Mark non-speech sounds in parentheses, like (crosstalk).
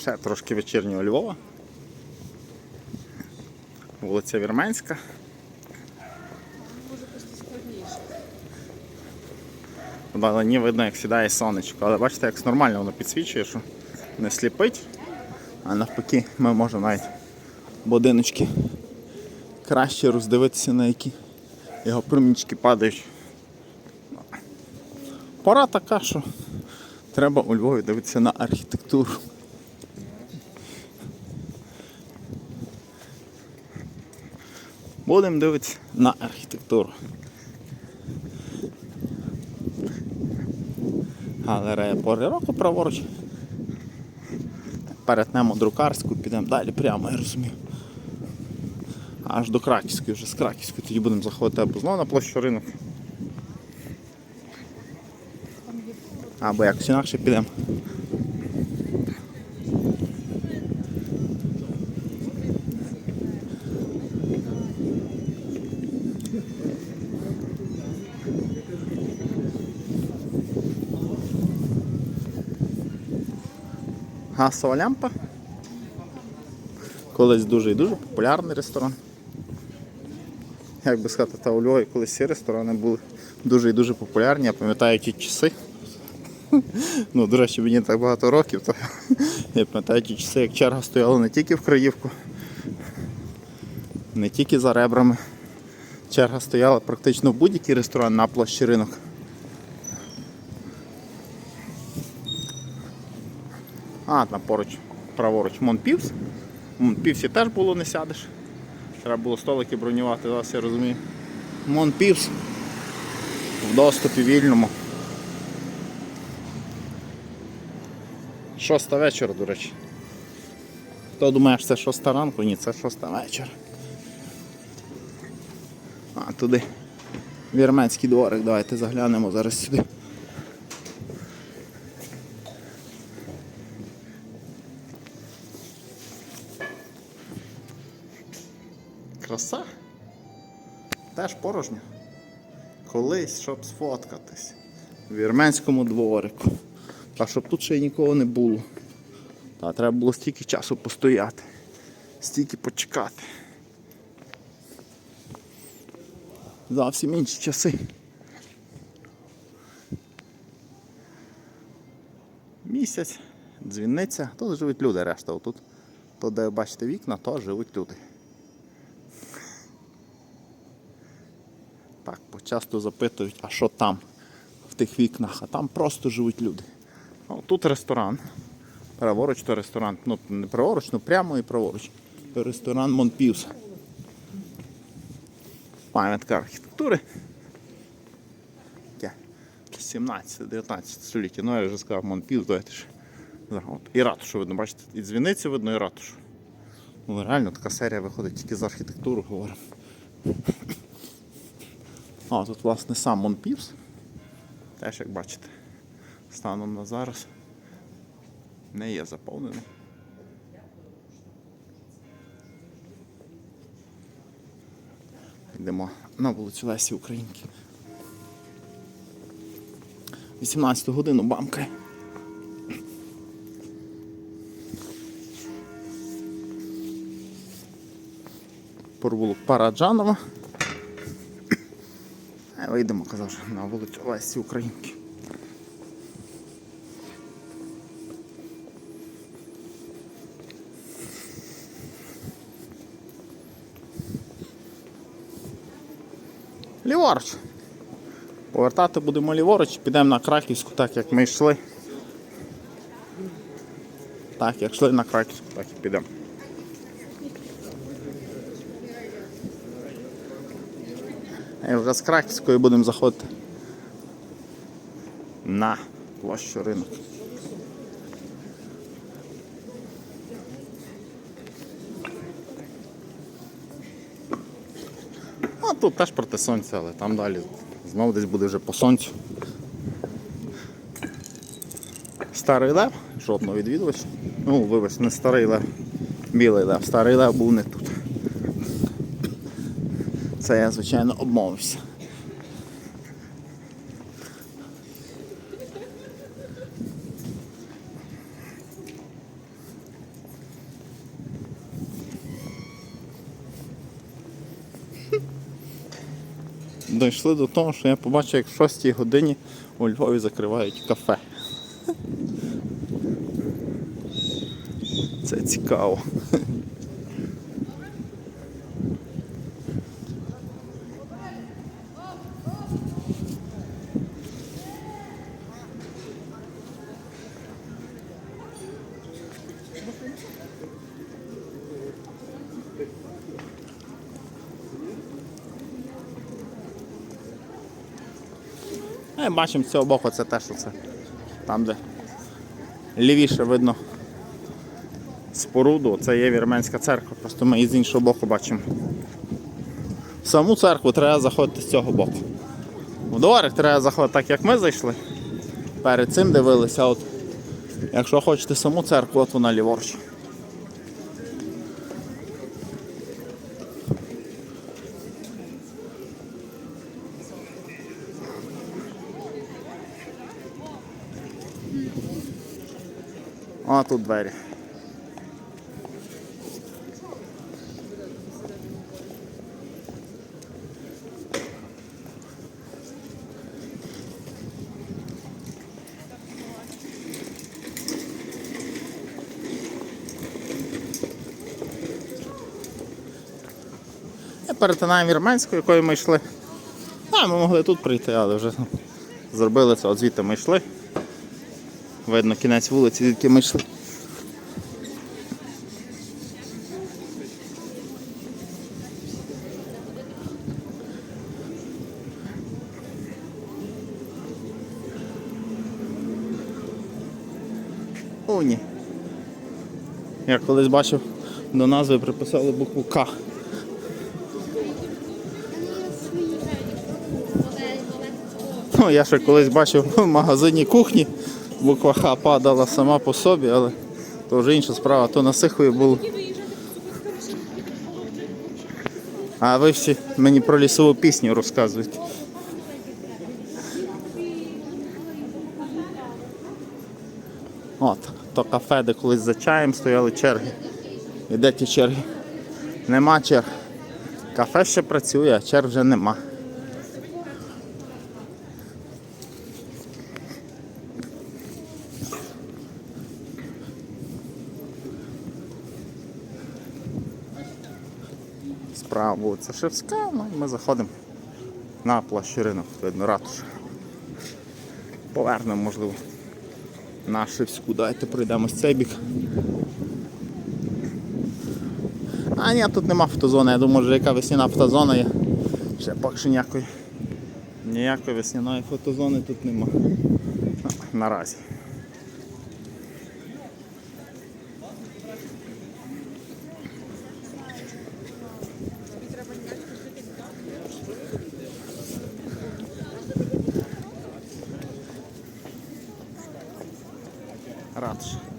Ще трошки вечірнього Львова. Вулиця Вірменська. Може просто складніше. Вдалині видно, як сідає сонечко. Але бачите, як нормально воно підсвічує, що не сліпить. А навпаки, ми можемо навіть будиночки краще роздивитися, на які його промінчики падають. Пора така, що треба у Львові дивитися на архітектуру. Будемо дивитися на архітектуру. Галерея пори року праворуч. Перетнемо друкарську, підемо далі прямо, я розумію. Аж до Краківської, вже з Краківської. Тоді будемо заходити або знову на площу ринок. Або якось інакше підемо. Газова лямпа. Колись дуже і дуже популярний ресторан. Як би сказати, та у Львові колись ці ресторани були дуже і дуже популярні. Я пам'ятаю ті часи. (laughs) Ну, до речі, мені так багато років, то (laughs) я пам'ятаю ті часи, як черга стояла не тільки в Краївку, не тільки за ребрами. Черга стояла практично в будь-який ресторан на площі ринок. А, там поруч, праворуч Монпівс. Монпівсі теж було не сядеш. Треба було столики бронювати, зараз я розумію. Монпівс в доступі вільному. Шоста вечора, до речі. Хто думає, що це шоста ранку? Ні, це шоста вечора. А, туди вірменський дворик, давайте заглянемо зараз сюди. Теж порожньо. Колись, щоб сфоткатись. В вірменському дворику. Та щоб тут ще й нікого не було. Та треба було стільки часу постояти, стільки почекати. Зовсім інші часи. Місяць, дзвіниця, тут живуть люди решта. Отут, тут, де ви бачите вікна, то живуть люди. Так, бо часто запитують, а що там в тих вікнах, а там просто живуть люди. О, тут ресторан. Праворуч то ресторан. Ну, не праворуч, ну прямо і праворуч. То ресторан Монпівс. Пам'ятка архітектури. 17-19 століття. Ну я вже сказав Монпівс, давайте ж. І ратушу видно, бачите, і дзвіницю видно, і ратушу. Ну, реально така серія виходить тільки з архітектури говоримо. А, тут власне сам Монпівс. Теж як бачите, станом на зараз не є заповнений. Йдемо на вулицю Лесі Українки. 18 годину бамкає. Провулок Параджанова. Вийдемо, казав, що на вулицю Лесі Українки. Ліворуч. Повертати будемо ліворуч, підемо на Краківську, так як ми йшли. Так, як йшли на Краківську, так і підемо. І з Краківської будемо заходити на площу ринок. А тут теж проти сонця, але там далі знову десь буде вже по сонцю. Старий лев, жодного відвідувача. Ну, вибач, не старий лев, білий лев. Старий лев був не тут це я, звичайно, обмовився. Дійшли до того, що я побачив, як в 6 годині у Львові закривають кафе. Це цікаво. Е, бачимо з цього боку, це те, що це там, де лівіше видно споруду, це є вірменська церква, просто ми її з іншого боку бачимо. В саму церкву треба заходити з цього боку. В дворик треба заходити так, як ми зайшли. Перед цим дивилися, от, якщо хочете саму церкву, от вона ліворуч. А тут двері. Перетинаємо вірменську, якою ми йшли. А, ми могли тут прийти, але вже зробили це, от звідти ми йшли. Видно кінець вулиці, звідки ми йшли. О, ні. Я колись бачив, до назви приписали букву К. Ну, я ще колись бачив в магазині кухні, буква Х падала сама по собі, але то вже інша справа, то на сихові було. А ви всі мені про лісову пісню розказуєте. От, то кафе, де колись за чаєм стояли черги. І де ті черги? Нема черг. Кафе ще працює, а черг вже нема. Справа вулиця Шевська, ну і ми заходимо на площу ринок, видно ратуша. Повернемо, можливо, на Шевську. Давайте пройдемо з цей бік. А ні, тут нема фотозони, я думаю, що яка весняна фотозона є. Ще поки що ніякої. Ніякої весняної фотозони тут нема. Ну, Наразі. Ратуша.